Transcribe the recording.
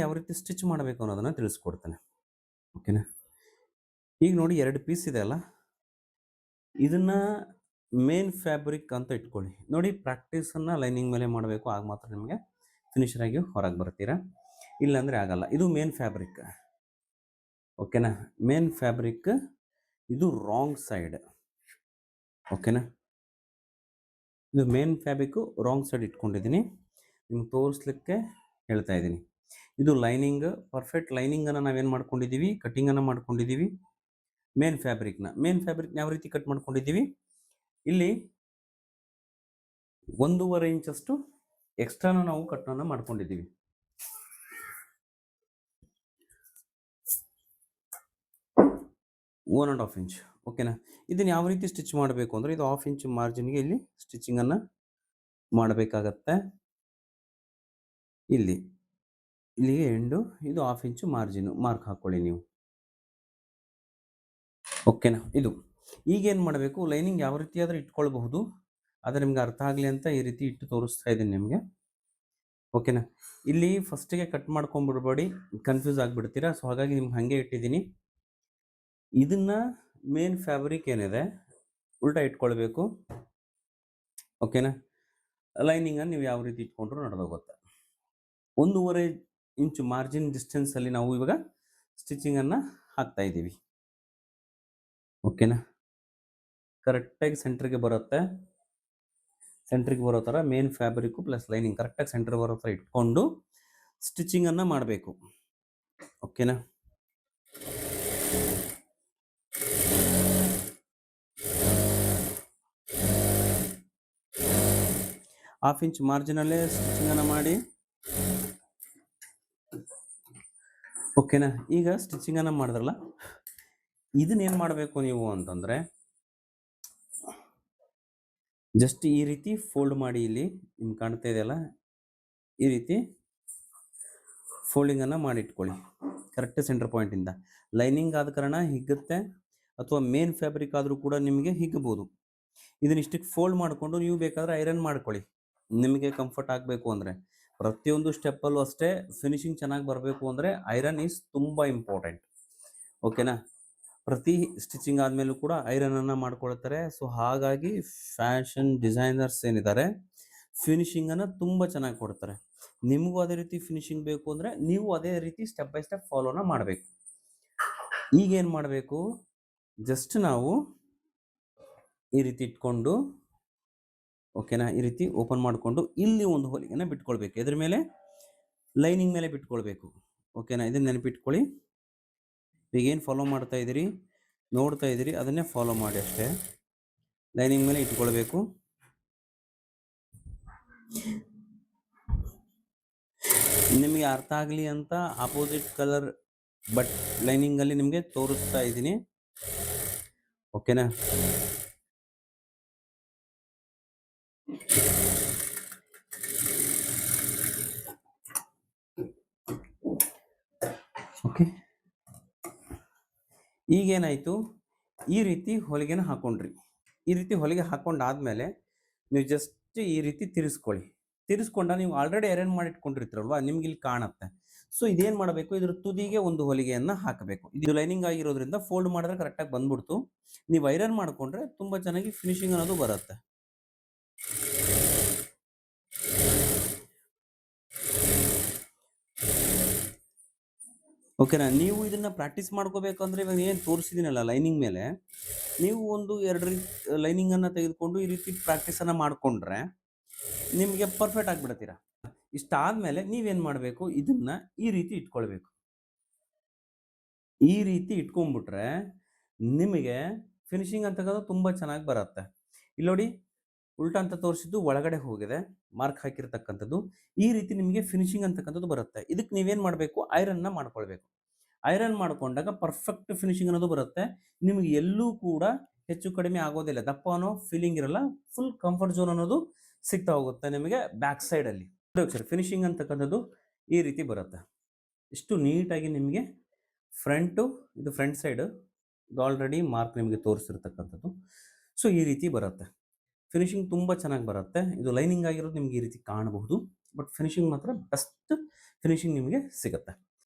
ಯಾವ ರೀತಿ ಸ್ಟಿಚ್ ಮಾಡಬೇಕು ಅನ್ನೋದನ್ನು ತಿಳಿಸ್ಕೊಡ್ತೇನೆ. ಓಕೆನಾ? ಈಗ ನೋಡಿ ಎರಡು ಪೀಸ್ ಇದೆ ಅಲ್ಲ? ಇದನ್ನ ಮೇನ್ ಫ್ಯಾಬ್ರಿಕ್ ಅಂತ ಇಟ್ಕೊಳ್ಳಿ. ನೋಡಿ ಪ್ರಾಕ್ಟೀಸನ್ನು ಲೈನಿಂಗ್ ಮೇಲೆ ಮಾಡಬೇಕು, ಆಗ ಮಾತ್ರ ನಿಮಗೆ ಫಿನಿಷರ್ ಆಗಿ ಹೊರಗೆ ಬರ್ತೀರಾ? ಇಲ್ಲಾಂದರೆ ಆಗಲ್ಲ. ಇದು ಮೇನ್ ಫ್ಯಾಬ್ರಿಕ್ ಓಕೆನಾ? ಮೇನ್ ಫ್ಯಾಬ್ರಿಕ್ ಇದು ರಾಂಗ್ ಸೈಡ್ ಓಕೆನಾ? ಇದು ಮೇನ್ ಫ್ಯಾಬ್ರಿಕ್ಕು ರಾಂಗ್ ಸೈಡ್ ಇಟ್ಕೊಂಡಿದ್ದೀನಿ. ನಿಮ್ಗೆ ತೋರಿಸ್ಲಿಕ್ಕೆ ಹೇಳ್ತಾ ಇದ್ದೀನಿ. ಇದು ಲೈನಿಂಗ್, ಪರ್ಫೆಕ್ಟ್ ಲೈನಿಂಗನ್ನು ನಾವೇನು ಮಾಡ್ಕೊಂಡಿದ್ದೀವಿ ಕಟ್ಟಿಂಗನ್ನು ಮಾಡ್ಕೊಂಡಿದ್ದೀವಿ ಮೇನ್ ಫ್ಯಾಬ್ರಿಕ್ನ ಮೇನ್ ಫ್ಯಾಬ್ರಿಕ್ನ ಯಾವ ರೀತಿ ಕಟ್ ಮಾಡ್ಕೊಂಡಿದ್ದೀವಿ ಇಲ್ಲಿ ಒಂದೂವರೆ ಇಂಚಷ್ಟು ಎಕ್ಸ್ಟ್ರಾನ ನಾವು ಕಟ್ಟನ್ನು ಮಾಡ್ಕೊಂಡಿದ್ದೀವಿ ಒನ್ ಆ್ಯಂಡ್ ಹಾಫ್ ಇಂಚ್ ಓಕೆನಾ ಇದನ್ನು ಯಾವ ರೀತಿ ಸ್ಟಿಚ್ ಮಾಡಬೇಕು ಅಂದರೆ ಇದು ಹಾಫ್ ಇಂಚ್ ಮಾರ್ಜಿನ್ಗೆ ಇಲ್ಲಿ ಸ್ಟಿಚಿಂಗನ್ನು ಮಾಡಬೇಕಾಗತ್ತೆ. ಇಲ್ಲಿ. ಇಲ್ಲಿಗೆ ಎಂಡು ಇದು ಹಾಫ್ ಇಂಚು ಮಾರ್ಜಿನು ಮಾರ್ಕ್ ಹಾಕ್ಕೊಳ್ಳಿ ನೀವು. ಓಕೆನಾ ಇದು. ಈಗೇನು ಮಾಡಬೇಕು ಲೈನಿಂಗ್ ಯಾವ ರೀತಿ ಆದರೂ ಇಟ್ಕೊಳ್ಬಹುದು. ಆದರೆ ನಿಮ್ಗೆ ಅರ್ಥ ಆಗಲಿ ಅಂತ ಈ ರೀತಿ ಇಟ್ಟು ತೋರಿಸ್ತಾ ಇದ್ದೀನಿ ನಿಮಗೆ. ಓಕೆನಾ ಇಲ್ಲಿ ಫಸ್ಟಿಗೆ ಕಟ್ ಮಾಡ್ಕೊಂಡ್ಬಿಡ್ಬೇಡಿ ಕನ್ಫ್ಯೂಸ್ ಆಗಿಬಿಡ್ತೀರಾ? ಸೊ ಹಾಗಾಗಿ ನಿಮ್ಗೆ ಹಾಗೆ ಇಟ್ಟಿದ್ದೀನಿ. ಇದನ್ನ ಮೇನ್ ಫ್ಯಾಬ್ರಿಕ್ ಏನಿದೆ, ಉಲ್ಟಾ ಇಟ್ಕೊಳ್ಬೇಕು. ಓಕೆನಾ ಲೈನಿಂಗನ್ನು ನೀವು ಯಾವ ರೀತಿ ಇಟ್ಕೊಂಡ್ರು ನಡೆದೋಗುತ್ತೆ. ಒಂದೂವರೆ ಇಂಚು ಮಾರ್ಜಿನ್ ಡಿಸ್ಟೆನ್ಸಲ್ಲಿ ನಾವು ಇವಾಗ ಸ್ಟಿಚಿಂಗನ್ನು ಹಾಕ್ತಾ ಇದ್ದೀವಿ. ಓಕೆನಾ ಕರೆಕ್ಟಾಗಿ ಸೆಂಟ್ರಿಗೆ ಬರುತ್ತೆ. ಸೆಂಟ್ರಿಗೆ ಬರೋ ಥರ ಮೇನ್ ಫ್ಯಾಬ್ರಿಕ್ಕು ಪ್ಲಸ್ ಲೈನಿಂಗ್ ಕರೆಕ್ಟಾಗಿ ಸೆಂಟ್ರಿಗೆ ಬರೋ ಥರ ಇಟ್ಕೊಂಡು ಸ್ಟಿಚಿಂಗನ್ನು ಮಾಡಬೇಕು. ಓಕೆನಾ ಹಾಫ್ ಇಂಚ್ ಮಾರ್ಜಿನಲ್ಲೇ ಸ್ಟಿಚಿಂಗನ್ನು ಮಾಡಿ. ಓಕೆನಾ ಈಗ ಸ್ಟಿಚಿಂಗನ್ನು ಮಾಡಿದ್ರಲ್ಲ ಇದನ್ನೇನು ಮಾಡಬೇಕು ನೀವು ಅಂತಂದರೆ ಜಸ್ಟ್ ಈ ರೀತಿ ಫೋಲ್ಡ್ ಮಾಡಿ ಇಲ್ಲಿ, ನಿಮ್ಗೆ ಕಾಣ್ತಾ ಇದೆಯಲ್ಲ ಈ ರೀತಿ ಫೋಲ್ಡಿಂಗನ್ನು ಮಾಡಿಟ್ಕೊಳ್ಳಿ. ಕರೆಕ್ಟ್ ಸೆಂಟರ್ ಪಾಯಿಂಟಿಂದ ಲೈನಿಂಗ್ ಆದ ಕಾರಣ ಹಿಗ್ಗುತ್ತೆ, ಅಥವಾ ಮೇನ್ ಫ್ಯಾಬ್ರಿಕ್ ಆದರೂ ಕೂಡ ನಿಮಗೆ ಹಿಗ್ಗಬಹುದು ಇದನ್ನ ಇಷ್ಟಕ್ಕೆ ಫೋಲ್ಡ್ ಮಾಡಿಕೊಂಡು ನೀವು ಬೇಕಾದರೆ ಐರನ್ ಮಾಡ್ಕೊಳ್ಳಿ. ನಿಮಗೆ ಕಂಫರ್ಟ್ ಆಗಬೇಕು ಅಂದರೆ. ಪ್ರತಿಯೊಂದು ಸ್ಟೆಪ್ಪಲ್ಲೂ ಅಷ್ಟೇ ಫಿನಿಶಿಂಗ್ ಚೆನ್ನಾಗಿ ಬರಬೇಕು ಅಂದರೆ ಐರನ್ ಈಸ್ ತುಂಬ ಇಂಪಾರ್ಟೆಂಟ್ ಓಕೆನಾ ಪ್ರತಿ ಸ್ಟಿಚಿಂಗ್ ಆದಮೇಲೂ ಕೂಡ ಐರನನ್ನು ಮಾಡ್ಕೊಳ್ತಾರೆ. ಸೊ ಹಾಗಾಗಿ ಫ್ಯಾಷನ್ ಡಿಸೈನರ್ಸ್ ಏನಿದ್ದಾರೆ ಫಿನಿಶಿಂಗನ್ನು ತುಂಬ ಚೆನ್ನಾಗಿ ಕೊಡ್ತಾರೆ. ನಿಮಗೂ ಅದೇ ರೀತಿ ಫಿನಿಶಿಂಗ್ ಬೇಕು ಅಂದರೆ ನೀವು ಅದೇ ರೀತಿ ಸ್ಟೆಪ್ ಬೈ ಸ್ಟೆಪ್ ಫಾಲೋನ ಮಾಡಬೇಕು. ಈಗೇನು ಮಾಡಬೇಕು? ಜಸ್ಟ್ ನಾವು ಈ ರೀತಿ ಇಟ್ಕೊಂಡು ಓಕೆನಾ ಈ ರೀತಿ ಓಪನ್ ಮಾಡಿಕೊಂಡು ಇಲ್ಲಿ ಒಂದು ಹೋಲಿಗೆನ ಬಿಟ್ಕೊಳ್ಬೇಕು. ಇದ್ರ ಮೇಲೆ ಲೈನಿಂಗ್ ಮೇಲೆ ಬಿಟ್ಕೊಳ್ಬೇಕು. ಓಕೆನಾ ಇದನ್ನ ನೆನಪಿಟ್ಕೊಳ್ಳಿ. ಈಗ ಏನು ಫಾಲೋ ಮಾಡ್ತಾ ಇದ್ದೀರಿ? ನೋಡ್ತಾ ಇದ್ದೀರಿ, ಅದನ್ನೇ ಫಾಲೋ ಮಾಡಿ ಅಷ್ಟೇ. ಲೈನಿಂಗ್ ಮೇಲೆ ಇಟ್ಕೊಳ್ಬೇಕು. ನಿಮಗೆ ಅರ್ಥ ಆಗಲಿ ಅಂತ ಅಪೋಸಿಟ್ ಕಲರ್ ಬಟ್ ಲೈನಿಂಗಲ್ಲಿ ನಿಮಗೆ ತೋರಿಸ್ತಾ ಇದ್ದೀನಿ. ಓಕೆನಾ ಓಕೆ ಈಗೇನಾಯಿತು? ಈ ರೀತಿ ಹೊಲಿಗೆನ ಹಾಕೊಂಡ್ರಿ. ಈ ರೀತಿ ಹೊಲಿಗೆ ಹಾಕೊಂಡಾದ್ಮೇಲೆ ನೀವು ಜಸ್ಟ್ ಈ ರೀತಿ ತಿರ್ಸ್ಕೊಳ್ಳಿ. ತಿರ್ಸ್ಕೊಂಡ ನೀವು ಆಲ್ರೆಡಿ ಅರೇಂಜ್ ಮಾಡಿ ಇಟ್ಕೊಂಡಿರ್ತೀರಲ್ವ ನಿಮ್ಗೆ ಇಲ್ಲಿ ಕಾಣುತ್ತೆ. ಸೊ ಇದೇನು ಮಾಡಬೇಕು? ಇದ್ರ ತುದಿಗೆ ಒಂದು ಹೊಲಿಗೆಯನ್ನು ಹಾಕಬೇಕು. ಇದು ಲೈನಿಂಗ್ ಆಗಿರೋದ್ರಿಂದ ಫೋಲ್ಡ್ ಮಾಡಿದ್ರೆ ಕರೆಕ್ಟಾಗಿ ಬಂದ್ಬಿಡ್ತು. ನೀವು ಐರನ್ ಮಾಡಿಕೊಂಡ್ರೆ ತುಂಬ ಚೆನ್ನಾಗಿ ಫಿನಿಶಿಂಗ್ ಅನ್ನೋದು ಬರುತ್ತೆ. ಓಕೆನಾ ನೀವು ಇದನ್ನ ಪ್ರಾಕ್ಟೀಸ್ ಮಾಡ್ಕೋಬೇಕಂದ್ರೆ ಇವಾಗ ಏನು ತೋರಿಸಿದ್ದೀನಲ್ಲ ಲೈನಿಂಗ್ ಮೇಲೆ? ನೀವು ಒಂದು ಎರಡು ರೀತಿ ಲೈನಿಂಗನ್ನು ತೆಗೆದುಕೊಂಡು ಈ ರೀತಿ ಪ್ರಾಕ್ಟೀಸನ್ನು ಮಾಡಿಕೊಂಡ್ರೆ ನಿಮಗೆ ಪರ್ಫೆಕ್ಟ್ ಆಗಿಬಿಡ್ತೀರ? ಇಷ್ಟಾದಮೇಲೆ ನೀವೇನು ಮಾಡಬೇಕು? ಇದನ್ನ ಈ ರೀತಿ ಇಟ್ಕೊಳ್ಬೇಕು. ಈ ರೀತಿ ಇಟ್ಕೊಂಡ್ಬಿಟ್ರೆ ನಿಮಗೆ ಫಿನಿಶಿಂಗ್ ಅಂತಕ್ಕಂಥ ತುಂಬ ಚೆನ್ನಾಗಿ ಬರುತ್ತೆ. ಇಲ್ಲಿ ನೋಡಿ ಉಲ್ಟಾ ಅಂತ ತೋರಿಸಿದ್ದು ಒಳಗಡೆ ಹೋಗಿದೆ, ಮಾರ್ಕ್ ಹಾಕಿರ್ತಕ್ಕಂಥದ್ದು. ಈ ರೀತಿ ನಿಮಗೆ ಫಿನಿಶಿಂಗ್ ಅಂತಕ್ಕಂಥದ್ದು ಬರುತ್ತೆ. ಇದಕ್ಕೆ ನೀವೇನು ಮಾಡಬೇಕು? ಐರನ್ನ ಮಾಡ್ಕೊಳ್ಬೇಕು. ಐರನ್ ಮಾಡಿಕೊಂಡಾಗ ಪರ್ಫೆಕ್ಟ್ ಫಿನಿಶಿಂಗ್ ಅನ್ನೋದು ಬರುತ್ತೆ. ನಿಮಗೆ ಎಲ್ಲೂ ಕೂಡ ಹೆಚ್ಚು ಕಡಿಮೆ ಆಗೋದಿಲ್ಲ ದಪ್ಪ ಅನ್ನೋ ಫೀಲಿಂಗ್ ಇರಲ್ಲ ಫುಲ್ ಕಂಫರ್ಟ್ ಝೋನ್ ಅನ್ನೋದು ಸಿಗ್ತಾ ಹೋಗುತ್ತೆ ನಿಮಗೆ ಬ್ಯಾಕ್ ಸೈಡಲ್ಲಿ ಸರ್ ಫಿನಿಶಿಂಗ್ ಅಂತಕ್ಕಂಥದ್ದು ಈ ರೀತಿ ಬರುತ್ತೆ. ಇಷ್ಟು ನೀಟಾಗಿ ನಿಮಗೆ ಫ್ರಂಟು ಇದು ಫ್ರಂಟ್ ಸೈಡು ಇದು ಆಲ್ರೆಡಿ ಮಾರ್ಕ್ ನಿಮಗೆ ತೋರಿಸಿರ್ತಕ್ಕಂಥದ್ದು. ಸೊ ಈ ರೀತಿ ಬರುತ್ತೆ. ಫಿನಿಶಿಂಗ್ ತುಂಬ ಚೆನ್ನಾಗಿ ಬರುತ್ತೆ. ಇದು ಲೈನಿಂಗ್ ಆಗಿರೋದು ನಿಮ್ಗೆ ಈ ರೀತಿ ಕಾಣಬಹುದು. ಬಟ್ ಫಿನಿಶಿಂಗ್ ಮಾತ್ರ ಬೆಸ್ಟ್ ಫಿನಿಶಿಂಗ್ ನಿಮಗೆ ಸಿಗುತ್ತೆ.